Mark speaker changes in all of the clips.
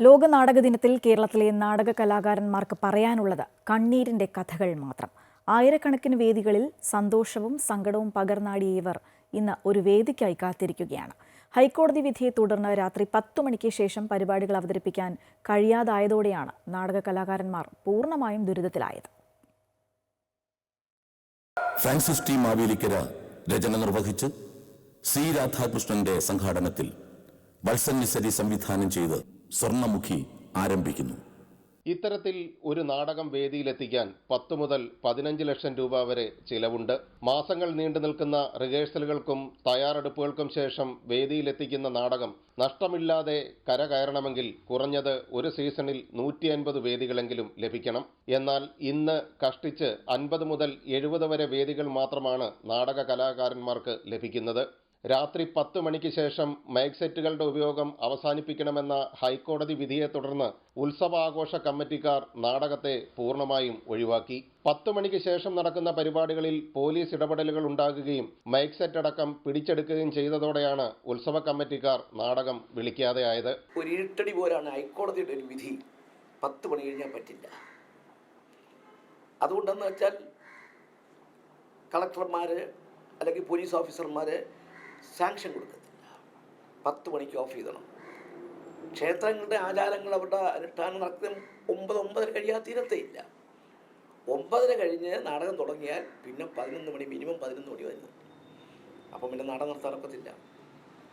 Speaker 1: ലോക നാടക ദിനത്തിൽ കേരളത്തിലെ നാടക കലാകാരന്മാർക്ക് പറയാനുള്ളത് കണ്ണീരിന്റെ കഥകൾ മാത്രം. ആയിരക്കണക്കിന് വേദികളിൽ സന്തോഷവും സങ്കടവും പകർന്നാടിയ ഇവർ ഇന്ന് ഒരു വേദിക്കായി കാത്തിരിക്കുകയാണ്. ഹൈക്കോടതി വിധിയെ തുടർന്ന് രാത്രി പത്തു മണിക്ക് ശേഷം പരിപാടികൾ അവതരിപ്പിക്കാൻ കഴിയാതായതോടെയാണ് നാടക കലാകാരന്മാർ പൂർണമായും ദുരിതത്തിലായത്.
Speaker 2: Francis T. മാവേലിക്കര രചന നിർവഹിച്ച് സി. രാധാകൃഷ്ണന്റെ സംഘാടനത്തിൽ വത്സൻ സംവിധാനം ചെയ്ത് സ്വർണമുഖി ആരംഭിക്കുന്നു.
Speaker 3: ഇത്തരത്തിൽ ഒരു നാടകം വേദിയിലെത്തിക്കാൻ പത്ത് മുതൽ പതിനഞ്ച് ലക്ഷം രൂപ വരെ ചിലവുണ്ട്. മാസങ്ങൾ നീണ്ടു നിൽക്കുന്ന റിഹേഴ്സലുകൾക്കും തയ്യാറെടുപ്പുകൾക്കും ശേഷം വേദിയിലെത്തിക്കുന്ന നാടകം നഷ്ടമില്ലാതെ കരകയറണമെങ്കിൽ കുറഞ്ഞത് ഒരു സീസണിൽ നൂറ്റി അൻപത് വേദികളെങ്കിലും ലഭിക്കണം. എന്നാൽ ഇന്ന് കഷ്ടിച്ച് അൻപത് മുതൽ എഴുപത് വരെ വേദികൾ മാത്രമാണ് നാടക കലാകാരന്മാർക്ക് ലഭിക്കുന്നത്. രാത്രി പത്ത് മണിക്ക് ശേഷം മൈക്ക് സെറ്റുകളുടെ ഉപയോഗം അവസാനിപ്പിക്കണമെന്ന ഹൈക്കോടതി വിധിയെ തുടർന്ന് ഉത്സവാഘോഷ കമ്മിറ്റിക്കാർ നാടകത്തെ പൂർണമായും ഒഴിവാക്കി. പത്ത് മണിക്ക് ശേഷം നടക്കുന്ന പരിപാടികളിൽ പോലീസ് ഇടപെടലുകൾ ഉണ്ടാകുകയും മൈക്ക് സെറ്റ് അടക്കം പിടിച്ചെടുക്കുകയും ചെയ്തതോടെയാണ് ഉത്സവ കമ്മിറ്റിക്കാർ നാടകം വിളിക്കാതെയായത്.
Speaker 4: ഒരു ഇരുട്ടടി പോലാണ് ഹൈക്കോടതിയുടെ ഒരു വിധി. പത്ത് മണി കഴിഞ്ഞാൽ പറ്റില്ല. അതുകൊണ്ടെന്ന് വെച്ചാൽ കളക്ടർമാർ അല്ലെങ്കിൽ പോലീസ് ഓഫീസർമാർ സാങ്ഷൻ കൊടുക്കത്തില്ല. പത്ത് മണിക്ക് ഓഫ് ചെയ്തണം. ക്ഷേത്രങ്ങളുടെ ആചാരങ്ങൾ അവരുടെ അനുഷ്ഠാനം നടത്തും ഒമ്പത് ഒമ്പതര കഴിയാതെ തീരത്തേയില്ല ഒമ്പതര കഴിഞ്ഞ് നാടകം തുടങ്ങിയാൽ പിന്നെ പതിനൊന്ന് മണി മിനിമം പതിനൊന്ന് മണി വരുന്നു അപ്പം പിന്നെ നാടകം നടത്താൻ ഒക്കത്തില്ല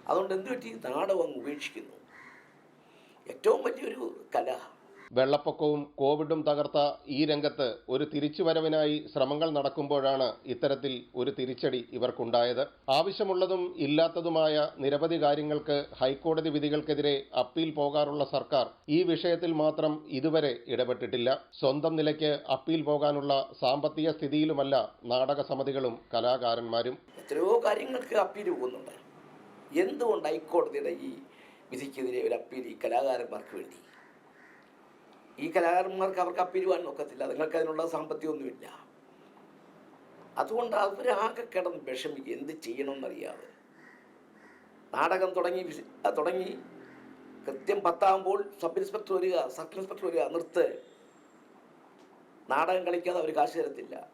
Speaker 4: അതുകൊണ്ട് എന്ത് പറ്റി? നാടകം അങ്ങ് ഉപേക്ഷിക്കുന്നു. ഏറ്റവും വലിയൊരു കല
Speaker 3: വെള്ളപ്പൊക്കവും കോവിഡും തകർത്ത ഈ രംഗത്ത് ഒരു തിരിച്ചുവരവിനായി ശ്രമങ്ങൾ നടക്കുമ്പോഴാണ് ഇത്തരത്തിൽ ഒരു തിരിച്ചടി ഇവർക്കുണ്ടായത്. ആവശ്യമുള്ളതും ഇല്ലാത്തതുമായ നിരവധി കാര്യങ്ങൾക്ക് ഹൈക്കോടതി വിധികൾക്കെതിരെ അപ്പീൽ പോകാറുള്ള സർക്കാർ ഈ വിഷയത്തിൽ മാത്രം ഇതുവരെ ഇടപെട്ടിട്ടില്ല. സ്വന്തം നിലയ്ക്ക് അപ്പീൽ പോകാനുള്ള സാമ്പത്തിക സ്ഥിതിയിലുമല്ല നാടക സമിതികളും കലാകാരന്മാരും.
Speaker 4: എത്രയോ കാര്യങ്ങൾക്ക് അപ്പീൽ പോകുന്നുണ്ട്. എന്തുകൊണ്ട് ഹൈക്കോടതിയുടെ ഈ വിധിക്കെതിരെ ഒരു അപ്പീൽ ഈ കലാകാരന്മാർക്ക് വേണ്ടി ഈ കലാകാരന്മാർക്ക് അവർക്ക് അപ്പിരുവാൻ നോക്കത്തില്ല നിങ്ങൾക്ക് അതിനുള്ള സാമ്പത്തികമൊന്നുമില്ല. അതുകൊണ്ട് അവരാകെ കിടന്ന് വിഷമിക്കുക. എന്ത് ചെയ്യണമെന്നറിയാതെ. നാടകം തുടങ്ങി തുടങ്ങി. കൃത്യം പത്താകുമ്പോൾ സബ് ഇൻസ്പെക്ടർ വരിക സബ് ഇൻസ്പെക്ടർ വരിക നിർത്ത്. നാടകം കളിക്കാതെ അവർ കാശ് തരത്തില്ല.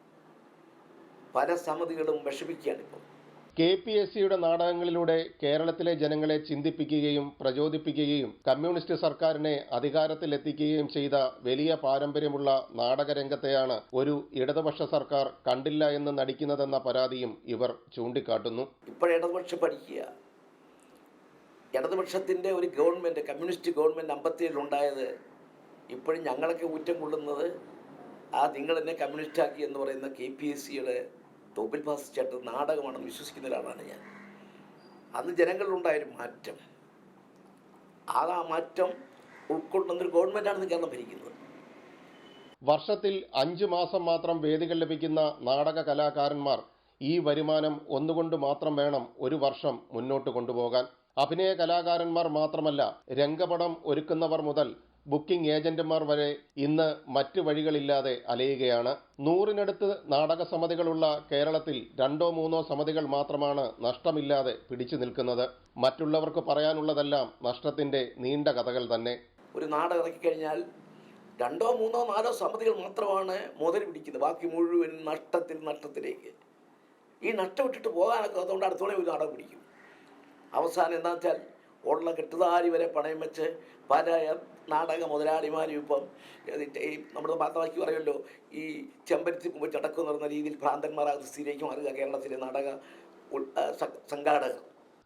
Speaker 4: പല സമിതികളും വിഷമിക്കുകയാണ് ഇപ്പോൾ
Speaker 3: കെ പി എസ് സിയുടെ നാടകങ്ങളിലൂടെ കേരളത്തിലെ ജനങ്ങളെ ചിന്തിപ്പിക്കുകയും പ്രചോദിപ്പിക്കുകയും കമ്മ്യൂണിസ്റ്റ് സർക്കാരിനെ അധികാരത്തിലെത്തിക്കുകയും ചെയ്ത വലിയ പാരമ്പര്യമുള്ള നാടകരംഗത്തെയാണ് ഒരു ഇടതുപക്ഷ സർക്കാർ കണ്ടില്ല എന്ന് നടിക്കുന്നതെന്ന പരാതിയും ഇവർ ചൂണ്ടിക്കാട്ടുന്നു.
Speaker 4: ഇപ്പോൾ പഠിക്കുക. ഇടതുപക്ഷത്തിന്റെ ഒരു ഗവൺമെന്റ് കമ്മ്യൂണിസ്റ്റ് ഗവൺമെന്റ് ഗവൺമെന്റ് അമ്പത്തിയേഴിലുണ്ടായത് ഇപ്പോഴും ഞങ്ങളൊക്കെ ഊറ്റം കൊള്ളുന്നത് ആ നിങ്ങൾ എന്നെ കമ്മ്യൂണിസ്റ്റ് ആക്കി എന്ന് പറയുന്ന കെ പി എസ് സിയുടെ ടോപ്പിൽ പാസ് ചേട്ടൻ നാടകമാണെന്ന് വിശ്വസിക്കുന്ന ഒരാളാണ് ഞാൻ. അന്ന് ജനങ്ങളിലുണ്ടായൊരു മാറ്റം. ആ മാറ്റം ഉൾക്കൊള്ളുന്നൊരു ഗവൺമെന്റാണ് കേരളം ഭരിക്കുന്നത്.
Speaker 3: വർഷത്തിൽ അഞ്ച് മാസം മാത്രം വേദികൾ ലഭിക്കുന്ന നാടക കലാകാരന്മാർ ഈ വരുമാനം ഒന്നുകൊണ്ട് മാത്രം വേണം ഒരു വർഷം മുന്നോട്ട് കൊണ്ടുപോകാൻ. അഭിനയ കലാകാരന്മാർ മാത്രമല്ല രംഗപടം ഒരുക്കുന്നവർ മുതൽ ബുക്കിംഗ് ഏജന്റുമാർ വരെ ഇന്ന് മറ്റു വഴികളില്ലാതെ അലയുകയാണ്. നൂറിനടുത്ത് നാടക സമിതികളുള്ള കേരളത്തിൽ രണ്ടോ മൂന്നോ സമിതികൾ മാത്രമാണ് നഷ്ടമില്ലാതെ പിടിച്ചു നിൽക്കുന്നത്. മറ്റുള്ളവർക്ക് പറയാനുള്ളതെല്ലാം നഷ്ടത്തിന്റെ നീണ്ട കഥകൾ തന്നെ.
Speaker 4: ഒരു നാടകം ഇറക്കി കഴിഞ്ഞാൽ രണ്ടോ മൂന്നോ നാലോ സമിതികൾ മാത്രമാണ് മുതൽ പിടിക്കുന്നത്. ബാക്കി മുഴുവൻ നഷ്ടത്തിൽ നഷ്ടത്തിലേക്ക്. ഈ നഷ്ടം ഇട്ടിട്ട് പോകാനൊക്കെ അതുകൊണ്ട് അടുത്തോളം ഒരു നാടകം പിടിക്കും. അവസാനം എന്താ വെച്ചാൽ ഉള്ള കെട്ടുതാരി വരെ പണയം വെച്ച് പല നാടക മുതലാളിമാരും ഇപ്പം ഈ നമ്മുടെ ഭാഗത്താക്കി പറയുമല്ലോ ഈ ചെമ്പരത്തി മുമ്പ് ചടക്കം നടന്ന രീതിയിൽ ഭ്രാന്തന്മാരാകുന്ന സ്ഥിതിയിലേക്ക് മാറുക കേരളത്തിലെ നാടക സംഘാടകർ സമൂഹത്തിൽ ഉണ്ടായിരുന്ന സംഘാടകർ.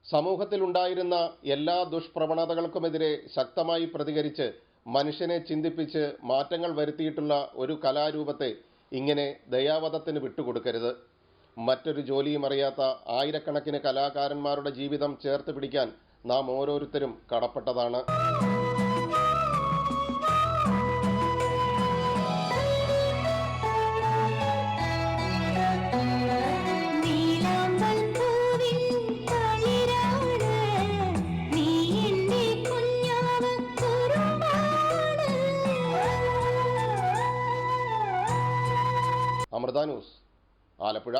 Speaker 3: സമൂഹത്തിലുണ്ടായിരുന്ന എല്ലാ ദുഷ്പ്രവണതകൾക്കുമെതിരെ ശക്തമായി പ്രതികരിച്ച് മനുഷ്യനെ ചിന്തിപ്പിച്ച് മാറ്റങ്ങൾ വരുത്തിയിട്ടുള്ള ഒരു കലാരൂപത്തെ ഇങ്ങനെ ദയാവധത്തിന് വിട്ടുകൊടുക്കരുത്. മറ്റൊരു ജോലിയും അറിയാത്ത ആയിരക്കണക്കിന് കലാകാരന്മാരുടെ ജീവിതം ചേർത്ത് പിടിക്കാൻ നാം ഓരോരുത്തരും കടപ്പെട്ടതാണ്. അമൃത ന്യൂസ് ആലപ്പുഴ.